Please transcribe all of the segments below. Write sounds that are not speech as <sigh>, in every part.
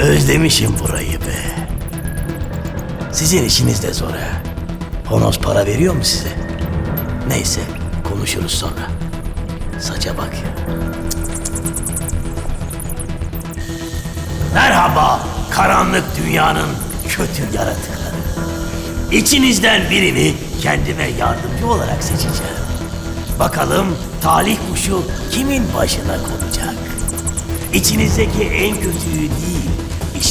Özlemişim burayı be. Sizin işiniz de zor ha. Honos para veriyor mu size? Neyse konuşuruz sonra. Saça bak. Merhaba karanlık dünyanın kötü yaratıkları. İçinizden birini kendime yardımcı olarak seçeceğim. Bakalım talih kuşu kimin başına konacak? İçinizdeki en kötüyü değil,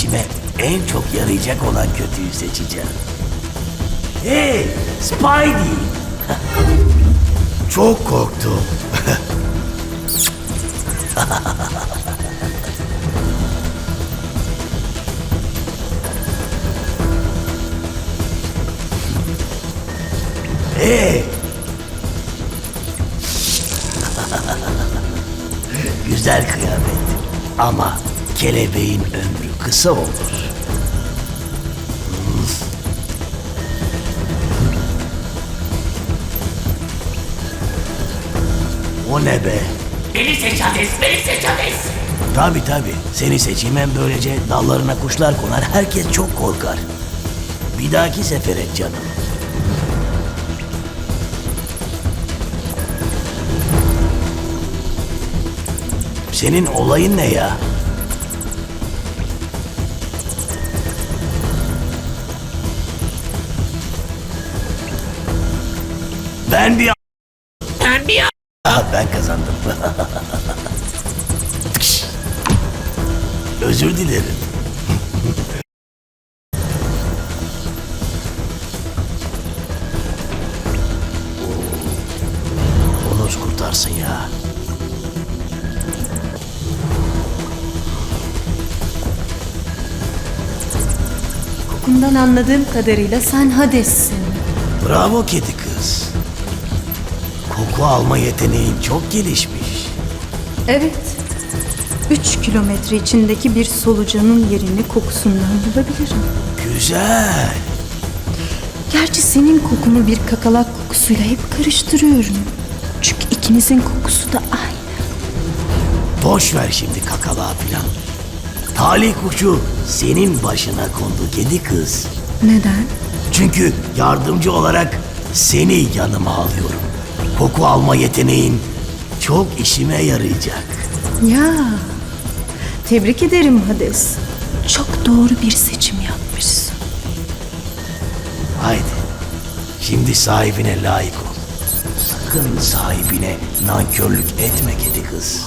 işime en çok yarayacak olan kötüyü seçeceğim. Hey, Spidey! çok korktum. <laughs> Hey! Güzel kıyafet. Ama kelebeğin ömrü kısa olur. O ne be? Beni seç Hades, beni seç Hades. Tabi tabi. Seni seçeyim hem böylece dallarına kuşlar konar. Herkes çok korkar. Bir dahaki sefere canım. Senin olayın ne ya? Ben bir... Ben bir Ah, ben kazandım. Özür dilerim. Onu kurtarsın ya. Kokundan anladığım kadarıyla sen Hades'sin. Bravo kedi kız. Koku alma yeteneğin çok gelişmiş. Evet. Üç kilometre içindeki bir solucanın yerini kokusundan bulabilirim. Güzel. Gerçi senin kokunu bir kakalak kokusuyla hep karıştırıyorum. Çünkü ikimizin kokusu da aynı. Boş ver şimdi kakalağı filan. Talih kuşu senin başına kondu kedi kız. Neden? Çünkü yardımcı olarak seni yanıma alıyorum. Koku alma yeteneğin çok işime yarayacak. Ya. Tebrik ederim Hades. Çok doğru bir seçim yapmışsın. Haydi. Şimdi sahibine layık ol. Sakın sahibine nankörlük etme kedi kız.